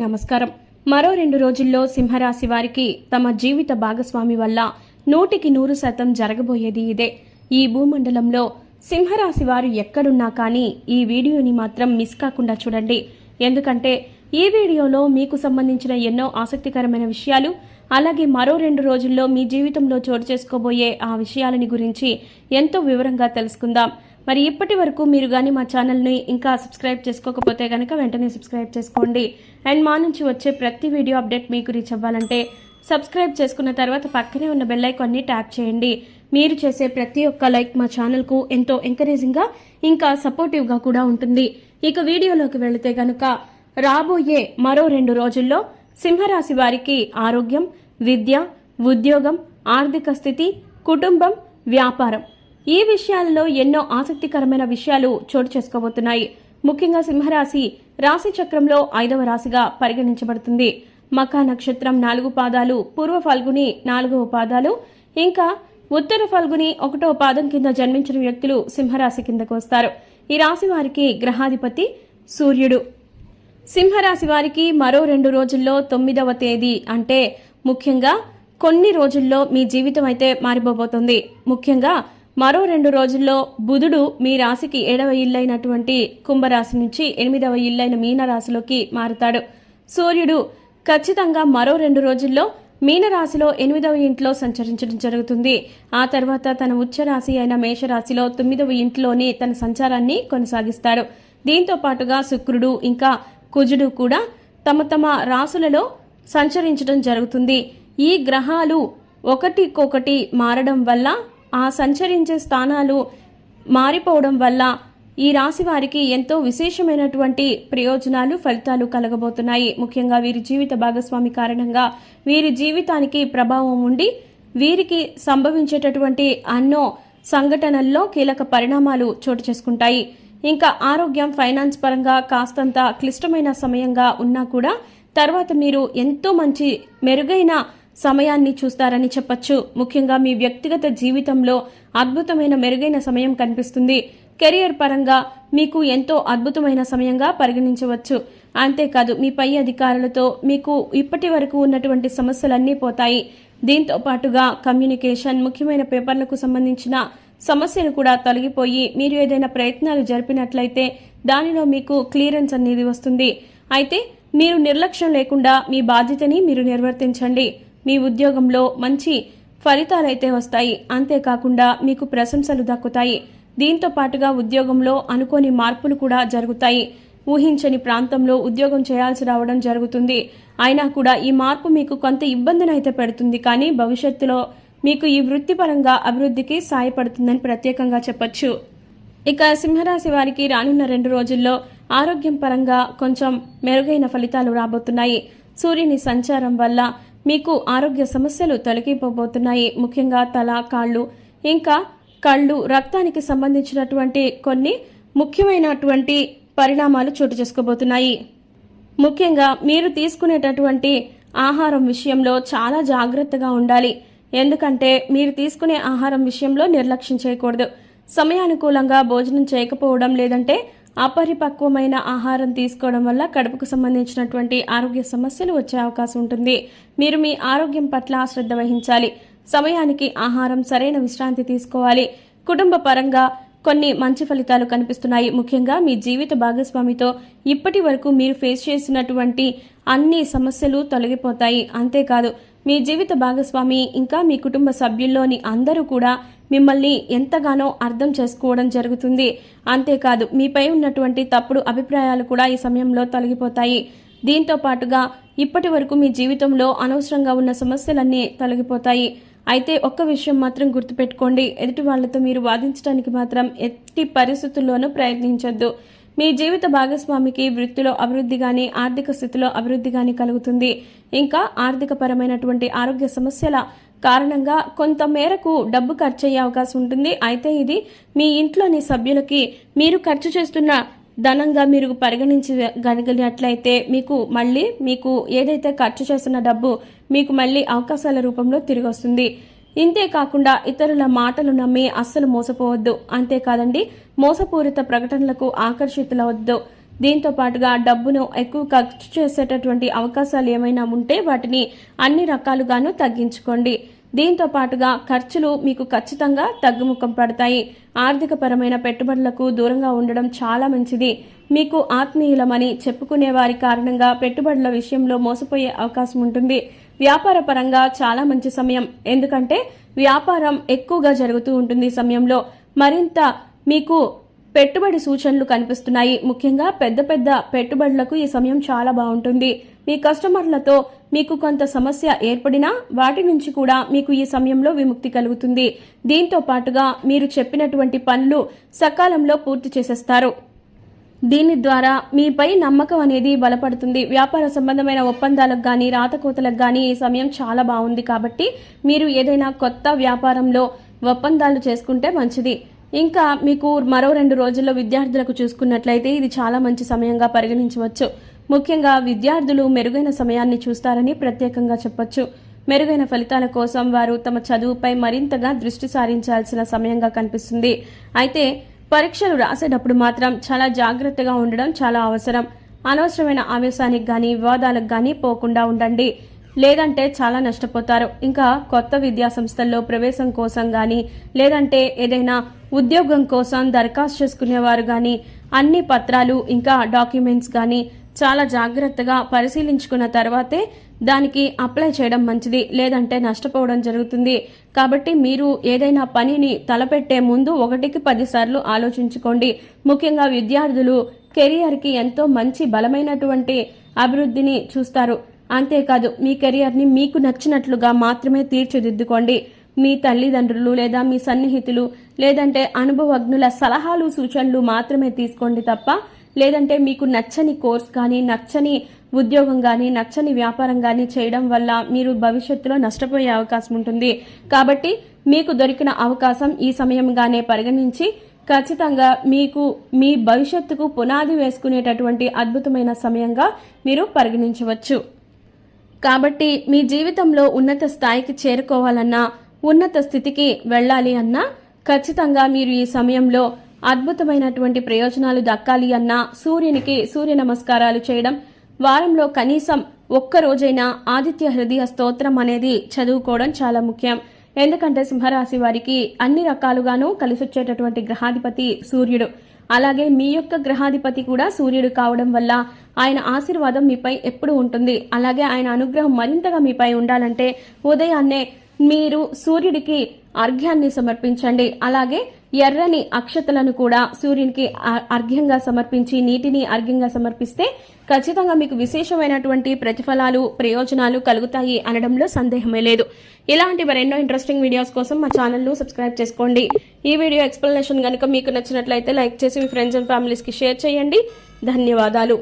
నమస్కారం. మరో రెండు రోజుల్లో సింహరాశి వారికి తమ జీవిత భాగస్వామి వల్ల నూటికి నూరు శాతం జరగబోయేది ఇదే. ఈ భూమండలంలో సింహరాశి వారు ఎక్కడున్నా కానీ ఈ వీడియోని మాత్రం మిస్ కాకుండా చూడండి. ఎందుకంటే ఈ వీడియోలో మీకు సంబంధించిన ఎన్నో ఆసక్తికరమైన విషయాలు అలాగే మరో రెండు రోజుల్లో మీ జీవితంలో చోటు చేసుకోబోయే ఆ విషయాలని గురించి ఎంతో వివరంగా తెలుసుకుందాం. మరి ఇప్పటి వరకు మీరు కానీ మా ఛానల్ని ఇంకా సబ్స్క్రైబ్ చేసుకోకపోతే కనుక వెంటనే సబ్స్క్రైబ్ చేసుకోండి. అండ్ మా నుంచి వచ్చే ప్రతి వీడియో అప్డేట్ మీకు రీచ్ అవ్వాలంటే సబ్స్క్రైబ్ చేసుకున్న తర్వాత పక్కనే ఉన్న బెల్ ఐకాన్ని ట్యాప్ చేయండి. మీరు చేసే ప్రతి ఒక్క లైక్ మా ఛానల్కు ఎంతో ఎంకరేజింగ్గా ఇంకా సపోర్టివ్గా కూడా ఉంటుంది. ఇక వీడియోలోకి వెళితే కనుక రాబోయే మరో రెండు రోజుల్లో సింహరాశి వారికి ఆరోగ్యం విద్య ఉద్యోగం ఆర్థిక స్థితి కుటుంబం వ్యాపారం ఈ విషయాల్లో ఎన్నో ఆసక్తికరమైన విషయాలు చోటు చేసుకోబోతున్నాయి. ముఖ్యంగా సింహరాశి రాశి చక్రంలో ఐదవ రాశిగా పరిగణించబడుతుంది. మకా నక్షత్రం నాలుగు పాదాలు పూర్వ ఫల్గుని నాలుగవ పాదాలు ఇంకా ఉత్తర ఫల్గుని ఒకటో పాదం కింద జన్మించిన వ్యక్తులు సింహరాశి కిందకు వస్తారు. ఈ రాశి వారికి గ్రహాధిపతి సూర్యుడు. సింహరాశి వారికి మరో రెండు రోజుల్లో తొమ్మిదవ తేదీ అంటే ముఖ్యంగా కొన్ని రోజుల్లో మీ జీవితం అయితే మారిపోబోతుంది. ముఖ్యంగా మరో రెండు రోజుల్లో బుధుడు మీ రాశికి ఏడవ ఇల్లైనటువంటి కుంభరాశి నుంచి ఎనిమిదవ ఇల్లైన మీనరాశిలోకి మారుతాడు. సూర్యుడు ఖచ్చితంగా మరో రెండు రోజుల్లో మీనరాశిలో ఎనిమిదవ ఇంట్లో సంచరించడం జరుగుతుంది. ఆ తర్వాత తన ఉచ్చ రాశి అయిన మేషరాశిలో తొమ్మిదవ ఇంట్లోనే తన సంచారాన్ని కొనసాగిస్తాడు. దీంతో పాటుగా శుక్రుడు ఇంకా కుజుడు కూడా తమ తమ రాసులలో సంచరించడం జరుగుతుంది. ఈ గ్రహాలు ఒకటికొకటి మారడం వల్ల ఆ సంచరించే స్థానాలు మారిపోవడం వల్ల ఈ రాశి వారికి ఎంతో విశేషమైనటువంటి ప్రయోజనాలు ఫలితాలు కలగబోతున్నాయి. ముఖ్యంగా వీరి జీవిత భాగస్వామి కారణంగా వీరి జీవితానికి ప్రభావం ఉండి వీరికి సంభవించేటటువంటి అన్నో సంఘటనల్లో కీలక పరిణామాలు చోటు చేసుకుంటాయి. ఇంకా ఆరోగ్యం ఫైనాన్స్ పరంగా కాస్తంత క్లిష్టమైన సమయంగా ఉన్నా కూడా తర్వాత మీరు ఎంతో మంచి మెరుగైన సమయాన్ని చూస్తారని చెప్పొచ్చు. ముఖ్యంగా మీ వ్యక్తిగత జీవితంలో అద్భుతమైన మెరుగైన సమయం కనిపిస్తుంది. కెరియర్ పరంగా మీకు ఎంతో అద్భుతమైన సమయంగా పరిగణించవచ్చు. అంతేకాదు మీ పై అధికారులతో మీకు ఇప్పటి వరకు ఉన్నటువంటి సమస్యలన్నీ పోతాయి. దీంతో పాటుగా కమ్యూనికేషన్ ముఖ్యమైన పేపర్లకు సంబంధించిన సమస్యలు కూడా తొలగిపోయి మీరు ఏదైనా ప్రయత్నాలు జరిపినట్లయితే దానిలో మీకు క్లియరెన్స్ అనేది వస్తుంది. అయితే మీరు నిర్లక్ష్యం లేకుండా మీ బాధ్యతని మీరు నిర్వర్తించండి. మీ ఉద్యోగంలో మంచి ఫలితాలైతే వస్తాయి. అంతేకాకుండా మీకు ప్రశంసలు దక్కుతాయి. దీంతో పాటుగా ఉద్యోగంలో అనుకోని మార్పులు కూడా జరుగుతాయి. ఊహించని ప్రాంతంలో ఉద్యోగం చేయాల్సి రావడం జరుగుతుంది. అయినా కూడా ఈ మార్పు మీకు కొంత ఇబ్బందిని అయితే పెడుతుంది. కానీ భవిష్యత్తులో మీకు ఈ వృత్తిపరంగా అభివృద్ధికి సాయపడుతుందని ప్రత్యేకంగా చెప్పొచ్చు. ఇక సింహరాశి వారికి రానున్న రెండు రోజుల్లో ఆరోగ్యం పరంగా కొంచెం మెరుగైన ఫలితాలు రాబోతున్నాయి. సూర్యుని సంచారం వల్ల మీకు ఆరోగ్య సమస్యలు తొలగిపోబోతున్నాయి. ముఖ్యంగా తల కాళ్ళు ఇంకా కళ్ళు రక్తానికి సంబంధించినటువంటి కొన్ని ముఖ్యమైనటువంటి పరిణామాలు చోటు చేసుకోబోతున్నాయి. ముఖ్యంగా మీరు తీసుకునేటటువంటి ఆహారం విషయంలో చాలా జాగ్రత్తగా ఉండాలి. ఎందుకంటే మీరు తీసుకునే ఆహారం విషయంలో నిర్లక్ష్యం చేయకూడదు. సమయానుకూలంగా భోజనం చేయకపోవడం లేదంటే అపరిపక్వమైన ఆహారం తీసుకోవడం వల్ల కడుపుకు సంబంధించినటువంటి ఆరోగ్య సమస్యలు వచ్చే అవకాశం ఉంటుంది. మీరు మీ ఆరోగ్యం పట్ల శ్రద్ధ వహించాలి. సమయానికి ఆహారం సరైన విశ్రాంతి తీసుకోవాలి. కుటుంబ పరంగా కొన్ని మంచి ఫలితాలు కనిపిస్తున్నాయి. ముఖ్యంగా మీ జీవిత భాగస్వామితో ఇప్పటి వరకు మీరు ఫేస్ చేసినటువంటి అన్ని సమస్యలు తొలగిపోతాయి. అంతేకాదు మీ జీవిత భాగస్వామి ఇంకా మీ కుటుంబ సభ్యుల్లోని అందరూ కూడా మిమ్మల్ని ఎంతగానో అర్థం చేసుకోవడం జరుగుతుంది. అంతేకాదు మీపై ఉన్నటువంటి తప్పుడు అభిప్రాయాలు కూడా ఈ సమయంలో తొలగిపోతాయి. దీంతో పాటుగా ఇప్పటి వరకు మీ జీవితంలో అనవసరంగా ఉన్న సమస్యలన్నీ తొలగిపోతాయి. అయితే ఒక్క విషయం మాత్రం గుర్తుపెట్టుకోండి. ఎదుటి వాళ్ళతో మీరు వాదించడానికి మాత్రం ఎట్టి పరిస్థితుల్లోనూ ప్రయత్నించొద్దు. మీ జీవిత భాగస్వామికి వృత్తిలో అభివృద్ధి కానీ ఆర్థిక స్థితిలో అభివృద్ధి కానీ కలుగుతుంది. ఇంకా ఆర్థికపరమైనటువంటి ఆరోగ్య సమస్యల కారణంగా కొంత మేరకు డబ్బు ఖర్చు అయ్యే అవకాశం ఉంటుంది. అయితే ఇది మీ ఇంట్లోని సభ్యులకి మీరు ఖర్చు చేస్తున్న ధనంగా మీరు పరిగణించగలిగినట్లయితే మీకు మళ్ళీ మీకు ఏదైతే ఖర్చు చేస్తున్న డబ్బు మీకు మళ్ళీ అవకాశాల రూపంలో తిరిగి వస్తుంది. ఇంతే కాకుండా ఇతరుల మాటలు నమ్మి అస్సలు మోసపోవద్దు. అంతేకాదండి మోసపూరిత ప్రకటనలకు ఆకర్షితులవద్దు. దీంతో పాటుగా డబ్బును ఎక్కువ ఖర్చు చేసేటటువంటి అవకాశాలు ఏమైనా ఉంటే వాటిని అన్ని రకాలుగాను తగ్గించుకోండి. దీంతో పాటుగా ఖర్చులు మీకు ఖచ్చితంగా తగ్గుముఖం పడతాయి. ఆర్థికపరమైన పెట్టుబడులకు దూరంగా ఉండడం చాలా మంచిది. మీకు ఆత్మీయులమని చెప్పుకునే వారి కారణంగా పెట్టుబడుల విషయంలో మోసపోయే అవకాశం ఉంటుంది. వ్యాపార పరంగా చాలా మంచి సమయం. ఎందుకంటే వ్యాపారం ఎక్కువగా జరుగుతూ ఉంటుంది సమయంలో. మరింత మీకు పెట్టుబడి సూచనలు కనిపిస్తున్నాయి. ముఖ్యంగా పెద్ద పెద్ద పెట్టుబడులకు ఈ సమయం చాలా బాగుంటుంది. మీ కస్టమర్లతో మీకు కొంత సమస్య ఏర్పడినా వాటి నుంచి కూడా మీకు ఈ సమయంలో విముక్తి కలుగుతుంది. దీంతో పాటుగా మీరు చెప్పినటువంటి పనులు సకాలంలో పూర్తి చేసేస్తారు. దీని ద్వారా మీపై నమ్మకం అనేది బలపడుతుంది. వ్యాపార సంబంధమైన ఒప్పందాలకు కానీ రాతకోతలకు కానీ ఈ సమయం చాలా బాగుంది కాబట్టి మీరు ఏదైనా కొత్త వ్యాపారంలో ఒప్పందాలు చేసుకుంటే మంచిది. ఇంకా మీకు మరో రెండు రోజుల్లో విద్యార్థులకు చూసుకున్నట్లయితే ఇది చాలా మంచి సమయంగా పరిగణించవచ్చు. ముఖ్యంగా విద్యార్థులు మెరుగైన సమయాన్ని చూస్తారని ప్రత్యేకంగా చెప్పొచ్చు. మెరుగైన ఫలితాల కోసం వారు తమ చదువుపై మరింతగా దృష్టి సారించాల్సిన సమయంగా కనిపిస్తుంది. అయితే పరీక్షలు రాసేటప్పుడు మాత్రం చాలా జాగ్రత్తగా ఉండడం చాలా అవసరం. అనవసరమైన ఆవేశానికి కానీ వివాదాలకు కానీ పోకుండా ఉండండి. లేదంటే చాలా నష్టపోతారు. ఇంకా కొత్త విద్యా సంస్థల్లో ప్రవేశం కోసం కానీ లేదంటే ఏదైనా ఉద్యోగం కోసం దరఖాస్తు చేసుకునేవారు కానీ అన్ని పత్రాలు ఇంకా డాక్యుమెంట్స్ కానీ చాలా జాగ్రత్తగా పరిశీలించుకున్న తర్వాతే దానికి అప్లై చేయడం మంచిది లేదంటే నష్టపోవడం జరుగుతుంది. కాబట్టి మీరు ఏదైనా పనిని తలపెట్టే ముందు ఒకటికి పదిసార్లు ఆలోచించుకోండి. ముఖ్యంగా విద్యార్థులు కెరియర్కి ఎంతో మంచి బలమైనటువంటి అభివృద్ధిని చూస్తారు. అంతేకాదు మీ కెరియర్ని మీకు నచ్చినట్లుగా మాత్రమే తీర్చిదిద్దుకోండి. మీ తల్లిదండ్రులు లేదా మీ సన్నిహితులు లేదంటే అనుభవజ్ఞుల సలహాలు సూచనలు మాత్రమే తీసుకోండి తప్ప లేదంటే మీకు నచ్చని కోర్స్ కానీ నచ్చని ఉద్యోగం కానీ నచ్చని వ్యాపారం కానీ చేయడం వల్ల మీరు భవిష్యత్తులో నష్టపోయే అవకాశం ఉంటుంది. కాబట్టి మీకు దొరికిన అవకాశం ఈ సమయంగానే పరిగణించి ఖచ్చితంగా మీకు మీ భవిష్యత్తుకు పునాది వేసుకునేటటువంటి అద్భుతమైన సమయంగా మీరు పరిగణించవచ్చు. కాబట్టి మీ జీవితంలో ఉన్నత స్థాయికి చేరుకోవాలన్నా ఉన్నత స్థితికి వెళ్ళాలి అన్నా ఖచ్చితంగా మీరు ఈ సమయంలో అద్భుతమైనటువంటి ప్రయోజనాలు దక్కాలి అన్నా సూర్యునికి సూర్య నమస్కారాలు చేయడం వారంలో కనీసం ఒక్కరోజైనా ఆదిత్య హృదయ స్తోత్రం అనేది చదువుకోవడం చాలా ముఖ్యం. ఎందుకంటే సింహరాశి వారికి అన్ని రకాలుగానూ కలిసొచ్చేటటువంటి గ్రహాధిపతి సూర్యుడు. అలాగే మీ యొక్క గ్రహాధిపతి కూడా సూర్యుడు కావడం వల్ల ఆయన ఆశీర్వాదం మీపై ఎప్పుడు ఉంటుంది. అలాగే ఆయన అనుగ్రహం మరింతగా మీపై ఉండాలంటే ఉదయాన్నే మీరు సూర్యుడికి అర్ఘ్యాన్ని సమర్పించండి. అలాగే ఎర్రని అక్షతలను కూడా సూర్యునికి అర్ఘ్యంగా సమర్పించి నీటిని అర్ఘ్యంగా సమర్పిస్తే ఖచ్చితంగా మీకు విశేషమైనటువంటి ప్రతిఫలాలు ప్రయోజనాలు కలుగుతాయి అనడంలో సందేహమే లేదు. ఇలాంటి మరెన్నో ఇంట్రెస్టింగ్ వీడియోస్ కోసం మా ఛానల్ను సబ్స్క్రైబ్ చేసుకోండి. ఈ వీడియో ఎక్స్ప్లెనేషన్ కనుక మీకు నచ్చినట్లయితే లైక్ చేసి మీ ఫ్రెండ్స్ అండ్ ఫ్యామిలీస్కి షేర్ చేయండి. ధన్యవాదాలు.